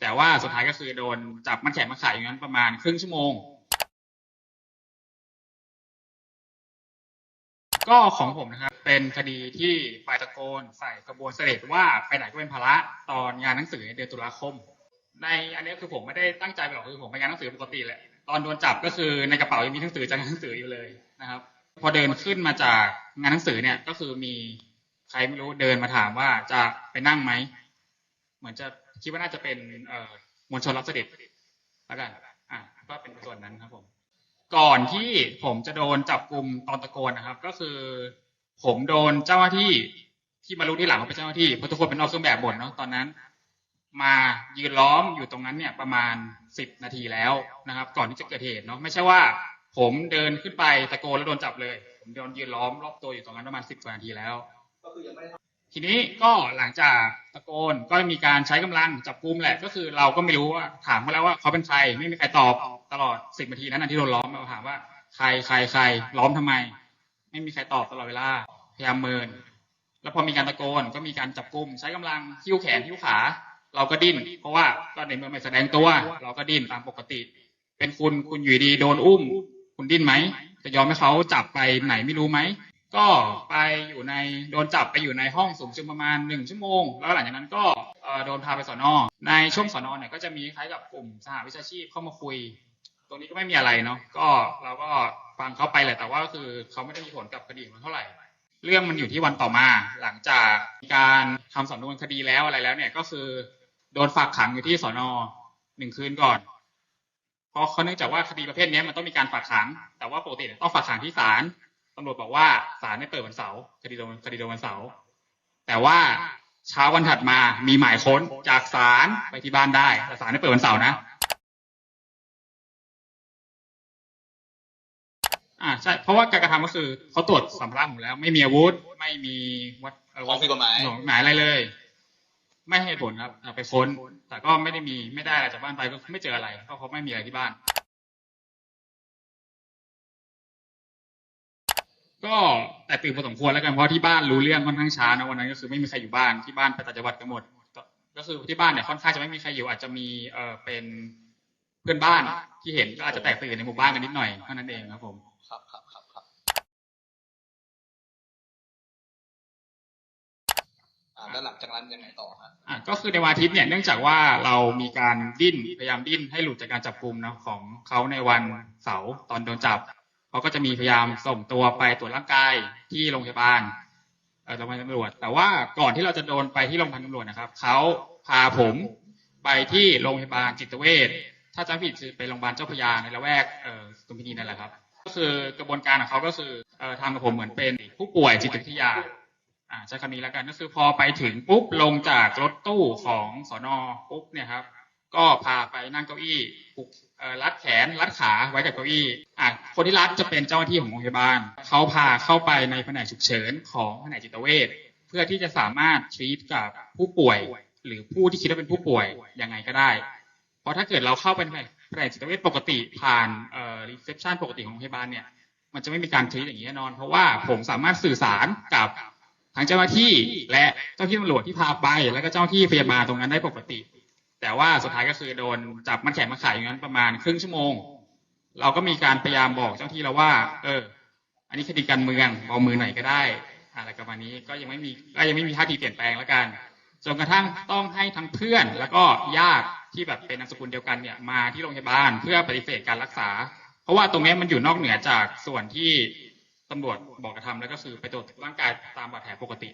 แต่ว่าสุดท้ายก็คือโดนจับมัดแขนมาขายอย่างนั้นประมาณครึ่งชั่วโมง ก็ของผมนะครับ เป็นคดีที่ฝ่ายตะโกนใส่ขบวนเสด็จว่าไปไหนก็เป็นภาระตอนงานหนังสือในเดือนตุลาคม ในอันนี้คือผมไม่ได้ตั้งใจไปหรอกคือผมไปงานหนังสือปกติแหละตอนโดนจับก็คือในกระเป๋ายังมีหนังสือจากงานหนังสืออยู่เลยนะครับ พอเดินขึ้นมาจากงานหนังสือเนี่ยก็คือมีใครไม่รู้เดินมาถามว่าจะไปนั่งไหม เหมือนจะคิดว่าน่าจะเป็นเอ่อมวลชนรับเสด็จแล้วกันอะก็เป็นส่วนนั้นครับผม ก่อนที่ผมจะโดนจับกลุ่มตอนตะโกนนะครับ ก็คือ ผมโดนเจ้าหน้าที่ที่มารู้ที่หลังว่าเป็นเจ้าหน้าที่เพราะทุกคนเป็นนอกเครื่องแบบหมดเนาะตอนนั้น มายืนล้อมอยู่ตรงนั้นเนี่ยประมาณสิบนาทีแล้วนะครับ ก่อนที่จะเกิดเหตุเนาะไม่ใช่ว่า ผมเดินขึ้นไปตะโกนแล้วโดนจับเลย ผมโดนยืนล้อมรอบตัวอยู่ตรงนั้นประมาณสิบกว่านาทีแล้ว ทีนี้ก็หลังจากตะโกนก็มีการใช้กำลังจับกุมแหละก็คือ เราก็ไม่รู้ว่าถามเขาแล้วว่าเขาเป็นใครไม่มีใครตอบตลอดสิบนาทีนั้นที่โดนล้อมเราถามว่าใครใครใครล้อมทำไม ไม่มีใครตอบตลอดเวลาพยายามเมิน แล้วพอมีการตะโกนก็มีการจับกุม ใช้กำลังคิ้วแขนคิ้วขา เราก็ดิ้น เพราะว่าก็ในเมื่อไม่แสดงตัว เราก็ดิ้นตามปกติ เป็นคุณคุณอยู่ดีโดนอุ้ม คุณดิ้นไหมจะยอมให้เขาจับไปไหนไม่รู้ไหม ก็ไปอยู่ในโดนจับไปอยู่ในห้องสูงสุดประมาณหนึ่งชั่วโมง แล้วหลังจากนั้นก็โดนพาไปสอนอในช่วงสอนอเนี่ยก็จะมีคล้ายกับกลุ่มสหวิชาชีพเข้ามาคุย ตรงนี้ก็ไม่มีอะไรเนาะก็เราก็ฟังเขาไปแหละแต่ว่าคือเขาไม่ได้มีผลกับคดีของเท่าไหร่ เรื่องมันอยู่ที่วันต่อมา หลังจากการทำสำนวนคดีแล้วอะไรแล้ว เนี่ยก็คือ โดนฝากขังอยู่ที่สอนอหนึ่งคืนก่อนเพราะเขาเนื่องจากว่าคดีประเภทนี้มันต้องมีการฝากขัง แต่ว่าปกติต้องฝากขังที่ศาลำรวจบอกว่าศาลไม่เปิดวันเสาร์คดีโดนคดีโดนวันเสาร์แต่ว่าเช้าวันถัดมามีหมายค้นจากศาลไปที่บ้านได้แต่ศาลไม่เปิดวันเสาร์นะ อ่าใช่เพราะว่าการกระทำก็คือเขาตรวจสัมภาระผมแล้ว ไม่มีอาวุธ ไม่มีวัดเของผิดกฎหมายกฎหมายอะไรเลย ไม่ให้เหตุผลครับเอาไปค้น แต่ก็ไม่ได้มีไม่ได้อะไรจากบ้านไปก็ไม่เจออะไรเพราะเขาไม่มีอะไรที่บ้าน ก็แต่ตื่นพอสมควรแล้วกันเพราะที่บ้านรู้เรื่องค่อนข้างช้านะวันนั้นก็คือไม่มีใครอยู่บ้านที่บ้านไปต่างจังหวัดกันหมดก็ก็คือที่บ้านเนี่ยค่อนข้างจะไม่มีใครอยู่อาจจะมีเออเป็นเพื่อนบ้านที่เห็นก็อาจจะแตกตื่นในหมู่บ้านกันนิดหน่อยเท่านั้นเองครับผมครับครับครับครับอ่าแล้วหลังจากนั้นยังไงต่อฮะอะก็คือในวันอาทิตย์เนี่ยเนื่องจากว่าเรามีการดิ้นพยายามดิ้นให้หลุดจากการจับกลุ่มเนาะของเขาในวันเสาร์ตอนโดนจับ เขาก็จะมีพยายามส่งตัวไปตรวจร่างกายที่โรงพยาบาลโรงพยาบาลตำรวจ แต่ว่าก่อนที่เราจะโดนไปที่โรงพยาบาลตำรวจนะครับเขาพาผมไปที่โรงพยาบาลจิตเวชถ้าจำผิดคือไปโรงพยาบาลเจ้าพยาในละแวกเออตุมพินีนั่นแหละครับ ก็คือกระบวนการของเขาก็คือออทำกับผมเหมือนเป็นผู้ป่วยจิตวิทยาอ่าใช้คำนี้แล้วกันก็คือพอไปถึงปุ๊บลงจากรถตู้ของสอนอปุ๊บเนี่ยครับ ก็พาไปนั่งเก้าอี้ผูกรัดแขนรัดขาไว้กับเก้าอี้อะคนที่รัดจะเป็นเจ้าหน้าที่ของโรงพยาบาลเขาพาเข้าไปในแผนกฉุกเฉินของแผนกจิตเวชเพื่อที่จะสามารถทรีตกับผู้ป่วย หรือผู้ที่คิดว่าเป็นผู้ป่วยยังไงก็ได้ เพราะถ้าเกิดเราเข้าไปในแผนกจิตเวชปกติผ่านเอ่อรีเซพชันปกติของโรงพยาบาลเนี่ยมันจะไม่มีการทรีตอย่างนี้แน่นอน เพราะว่าผมสามารถสื่อสารกับทั้งเจ้าหน้าที่และเจ้าที่ตำรวจที่พาไป แล้วก็เจ้าหน้าที่พยาบาลตรงนั้นได้ปกติ แต่ว่าสุดท้ายก็คือโดนจับมัดแขนมาขายอย่างนั้นประมาณครึ่งชั่วโมง เราก็มีการพยายามบอกเจ้าที่แล้วว่า เออ อันนี้คดีการเมืองเอามือหน่อยก็ได้อะไรประมาณนี้ก็ยังไม่มีก็ยังไม่มีท่าทีเปลี่ยนแปลงแล้วกันจนกระทั่งต้องให้ทั้งเพื่อนแล้วก็ญาติที่แบบเป็นนามสกุลเดียวกันเนี่ยมาที่โรงพยาบาลเพื่อปฏิเสธการรักษา เพราะว่าตรงนี้มันอยู่นอกเหนือจากส่วนที่ตำรวจบอกกระทำแล้วก็คือไปตรวจร่างกายตามบาดแผลปกติ